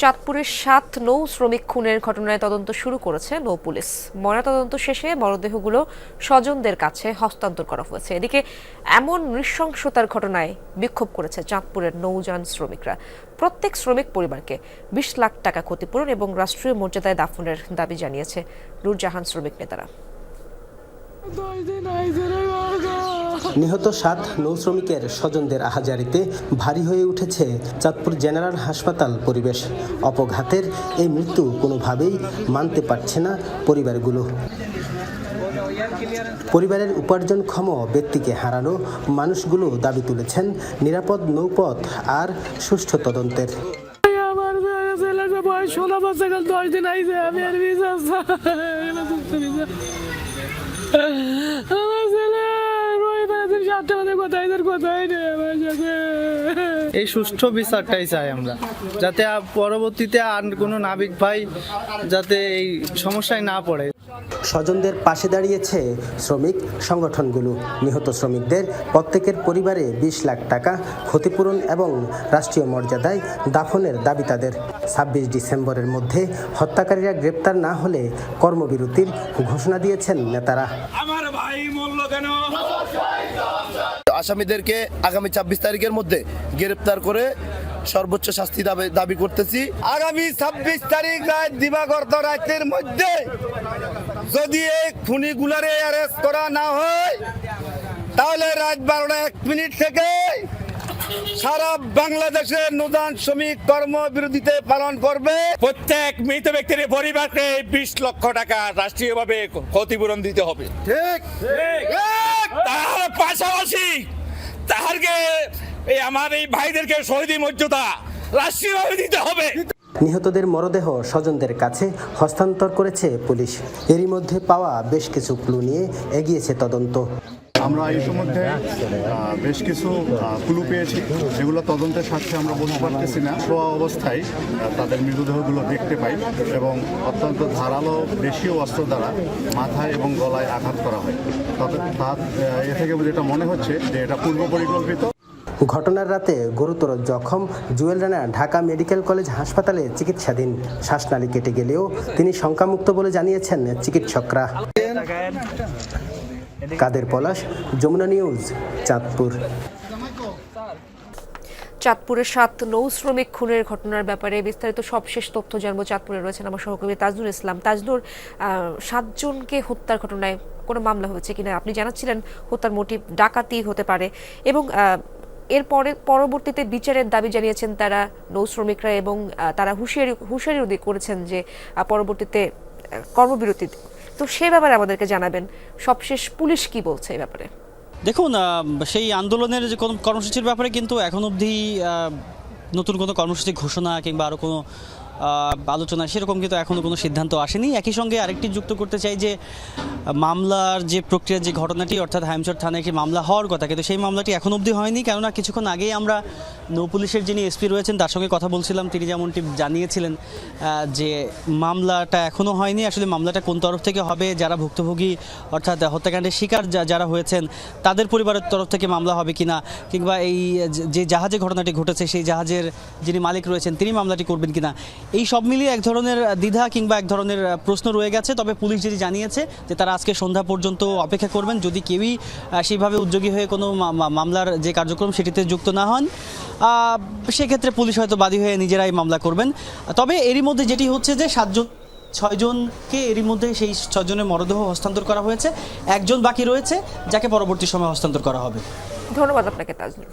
চাঁদপুরের সাত নৌ শ্রমিক খুনের ঘটনায় তদন্ত শুরু করেছে নৌ পুলিশ। ময়নাতদন্ত শেষে মরদেহগুলো স্বজনদের কাছে হস্তান্তর করা হয়েছে। এদিকে এমন নৃশংসতার ঘটনায় বিক্ষোভ করেছে চাঁদপুরের নৌযান শ্রমিকরা। প্রত্যেক শ্রমিক পরিবারকে বিশ লাখ টাকা ক্ষতিপূরণ এবং রাষ্ট্রীয় মর্যাদায় দাফনের দাবি জানিয়েছে নূরজাহান শ্রমিক নেতারা। নিহত সাত নৌ শ্রমিকের স্বজনদের আহাজারিতে ভারী হয়ে উঠেছে চাঁদপুর জেনারেল হাসপাতাল পরিবেশ। অপঘাতের এই মৃত্যু কোনোভাবেই মানতে পারছে না পরিবারগুলো। পরিবারের উপার্জনক্ষম ব্যক্তিকে হারানো মানুষগুলো দাবি তুলেছেন নিরাপদ নৌপথ আর সুষ্ঠু তদন্তের। আমার ছেলে এই সুষ্ঠু বিচারটাই চাই আমরা। যাতে পরবর্তীতে আর কোনো নাবিক ভাই যাতে এই সমস্যায় না পড়ে। স্বজনদের পাশে দাঁড়িয়েছে শ্রমিক সংগঠনগুলো। নিহত শ্রমিকদের প্রত্যেকের পরিবারে বিশ লাখ টাকা ক্ষতিপূরণ এবং রাষ্ট্রীয় মর্যাদায় দাফনের দাবি তাদের। ছাব্বিশ ডিসেম্বরের মধ্যে হত্যাকারীরা গ্রেপ্তার না হলে কর্মবিরতির ঘোষণা দিয়েছেন নেতারা। আমার ভাই মূল্য কেন? আসামিদেরকে আগামী ছাব্বিশ তারিখের মধ্যে গ্রেপ্তার করে সর্বোচ্চ শাস্তি দাবি দাবি করতেছি। আগামী ছাব্বিশ তারিখ রাত দিবাগত রাতের মধ্যে যদি এই খুনিগুলারে অ্যারেস্ট করা না হয় তাহলে রাত বারোটা এক মিনিট থেকে সারা বাংলাদেশের নূতন শ্রমিক কর্মবিরতিতে পালন করবে। প্রত্যেক মৃত ব্যক্তির পরিবারকে বিশ লক্ষ টাকা রাষ্ট্রীয়ভাবে ক্ষতিপূরণ দিতে হবে। ঠিক। তার পাশাপাশি তাহারকে এই আমার এই ভাইদেরকে শহীদ মর্যাদা রাষ্ট্রীয়ভাবে দিতে হবে। নিহতদের মরদেহ স্বজনদের কাছে হস্তান্তর করেছে পুলিশ। এরই মধ্যে পাওয়া বেশ কিছু ক্লু নিয়ে এগিয়েছে তদন্ত। আমরা ইতিমধ্যে আহ, বেশ কিছু ক্লু পেয়েছি। যেগুলো তদন্তের সাথে আমরা বলতে পারতেছি না। শোয়া অবস্থায় তাদের মৃতদেহগুলো দেখতে পাই এবং অত্যন্ত ধারালো দেশীয় অস্ত্র দ্বারা মাথায় এবং গলায় আঘাত করা হয়। তবে তার আহ, এ থেকে যেটা মনে হচ্ছে যে এটা পূর্ব পরিকল্পিত ঘটনার রাতে গুরুতর জখম জুয়েল রানা ঢাকা মেডিকেল কলেজ হাসপাতালে চিকিৎসাধীন। শ্বাসনালী কেটে গেলেও তিনি শঙ্কামুক্ত বলে জানিয়েছেন চিকিৎসকরা। কাদের পলাশ, যমুনা নিউজ, চাঁদপুর। চাঁদপুরের সাত নৌ শ্রমিক খুনের ঘটনার ব্যাপারে বিস্তারিত সবশেষ তথ্য জানব। চাঁদপুরে রয়েছেন আমার সহকর্মী তাজনুর ইসলাম। তাজনুর সাতজনকে হত্যার ঘটনায় কোনো মামলা হয়েছে কিনা? আপনি জানাচ্ছিলেন হত্যার মোটিভ ডাকাতি হতে পারে এবং এরপরে পরবর্তীতে বিচারের দাবি জানিয়েছেন তারা নৌ শ্রমিকরা এবং তারা হুঁশিয়ারি হুঁশিয়ারিও দিয়ে করেছেন যে পরবর্তীতে কর্মবিরতি তো সে ব্যাপারে আমাদেরকে জানাবেন। সবশেষ পুলিশ কি বলছে এই ব্যাপারে? দেখুন সেই আন্দোলনের যে কোনো কর্মসূচির ব্যাপারে কিন্তু এখন অবধি নতুন কোনো কর্মসূচি ঘোষণা কিংবা আরও কোনো আলোচনা সেরকম কিন্তু এখনও কোনো সিদ্ধান্ত আসেনি। একই সঙ্গে আরেকটি যুক্ত করতে চাই যে, মামলার যে প্রক্রিয়ার যে ঘটনাটি, অর্থাৎ হাইমচর থানায় একটি মামলা হওয়ার কথা, কিন্তু সেই মামলাটি এখন অবধি হয়নি, কেননা কিছুক্ষণ আগেই আমরা নৌ পুলিশের যিনি এসপি রয়েছেন, তার সঙ্গে কথা বলছিলাম। তিনি যেমনটি জানিয়েছিলেন যে মামলাটা এখনও হয়নি। আসলে মামলাটা কোন তরফ থেকে হবে, যারা ভুক্তভোগী, অর্থাৎ হত্যাকাণ্ডের শিকার যারা হয়েছেন, তাদের পরিবারের তরফ থেকে মামলা হবে কিনা, কিংবা এই যে জাহাজে ঘটনাটি ঘটেছে, সেই জাহাজের যিনি মালিক রয়েছেন, তিনি মামলাটি করবেন কিনা এই সব মিলিয়ে এক ধরনের দ্বিধা কিংবা এক ধরনের প্রশ্ন রয়ে গেছে। তবে পুলিশ যেটি জানিয়েছে যে তারা আজকে সন্ধ্যা পর্যন্ত অপেক্ষা করবেন। যদি কেউই সেইভাবে উদ্যোগী হয়ে কোনো মামলার যে কার্যক্রম সেটিতে যুক্ত না হন সেক্ষেত্রে পুলিশ হয়তো বাদী হয়ে নিজেরাই মামলা করবেন। তবে এরই মধ্যে যেটি হচ্ছে যে সাতজন, ছয়জনকে এরই মধ্যে সেই ছয়জনের মরদেহ হস্তান্তর করা হয়েছে। একজন বাকি রয়েছে, যাকে পরবর্তী সময় হস্তান্তর করা হবে। ধন্যবাদ আপনাকে, তাজনুর।